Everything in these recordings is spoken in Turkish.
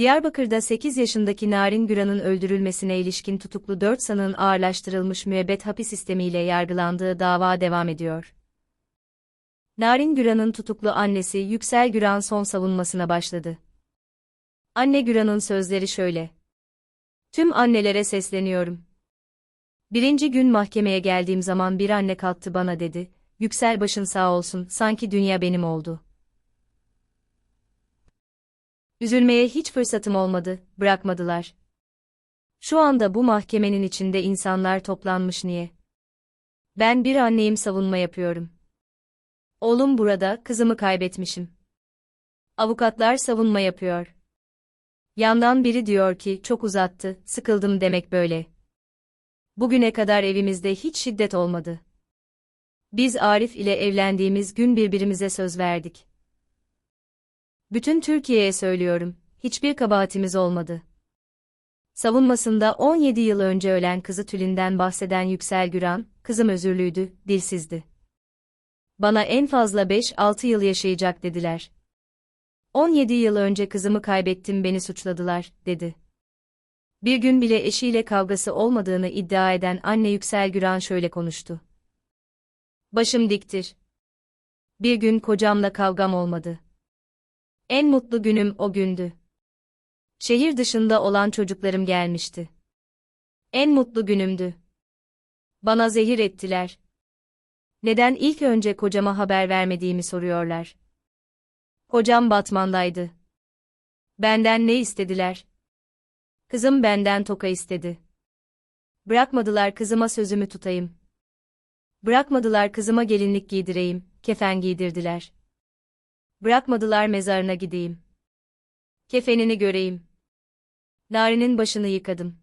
Diyarbakır'da 8 yaşındaki Narin Güran'ın öldürülmesine ilişkin tutuklu 4 sanığın ağırlaştırılmış müebbet hapis sistemiyle yargılandığı dava devam ediyor. Narin Güran'ın tutuklu annesi Yüksel Güran son savunmasına başladı. Anne Güran'ın sözleri şöyle. Tüm annelere sesleniyorum. Birinci gün mahkemeye geldiğim zaman bir anne kalktı bana dedi, Yüksel başın sağ olsun, sanki dünya benim oldu. Üzülmeye hiç fırsatım olmadı, bırakmadılar. Şu anda bu mahkemenin içinde insanlar toplanmış niye? Ben bir anneyim savunma yapıyorum. Oğlum burada, kızımı kaybetmişim. Avukatlar savunma yapıyor. Yandan biri diyor ki, çok uzattı, sıkıldım demek böyle. Bugüne kadar evimizde hiç şiddet olmadı. Biz Arif ile evlendiğimiz gün birbirimize söz verdik. Bütün Türkiye'ye söylüyorum, hiçbir kabahatimiz olmadı. Savunmasında 17 yıl önce ölen kızı Tülin'den bahseden Yüksel Güran, kızım özürlüydü, dilsizdi. Bana en fazla 5-6 yıl yaşayacak dediler. 17 yıl önce kızımı kaybettim beni suçladılar, dedi. Bir gün bile eşiyle kavgası olmadığını iddia eden anne Yüksel Güran şöyle konuştu. Başım diktir. Bir gün kocamla kavgam olmadı. En mutlu günüm o gündü. Şehir dışında olan çocuklarım gelmişti. En mutlu günümdü. Bana zehir ettiler. Neden ilk önce kocama haber vermediğimi soruyorlar. Kocam Batman'daydı. Benden ne istediler? Kızım benden toka istedi. Bırakmadılar kızıma sözümü tutayım. Bırakmadılar kızıma gelinlik giydireyim, kefen giydirdiler. Bırakmadılar mezarına gideyim. Kefenini göreyim. Nari'nin başını yıkadım.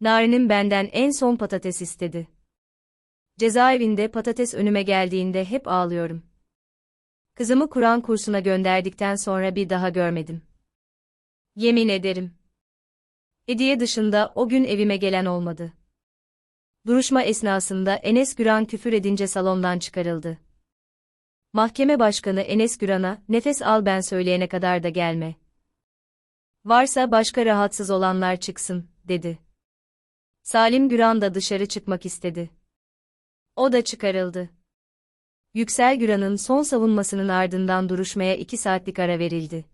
Nari'nin benden en son patates istedi. Cezaevinde patates önüme geldiğinde hep ağlıyorum. Kızımı Kur'an kursuna gönderdikten sonra bir daha görmedim. Yemin ederim. Hediye dışında o gün evime gelen olmadı. Duruşma esnasında Enes Güran küfür edince salondan çıkarıldı. Mahkeme Başkanı Enes Güran'a, nefes al ben söyleyene kadar da gelme. Varsa başka rahatsız olanlar çıksın, dedi. Salim Güran da dışarı çıkmak istedi. O da çıkarıldı. Yüksel Güran'ın son savunmasının ardından duruşmaya iki saatlik ara verildi.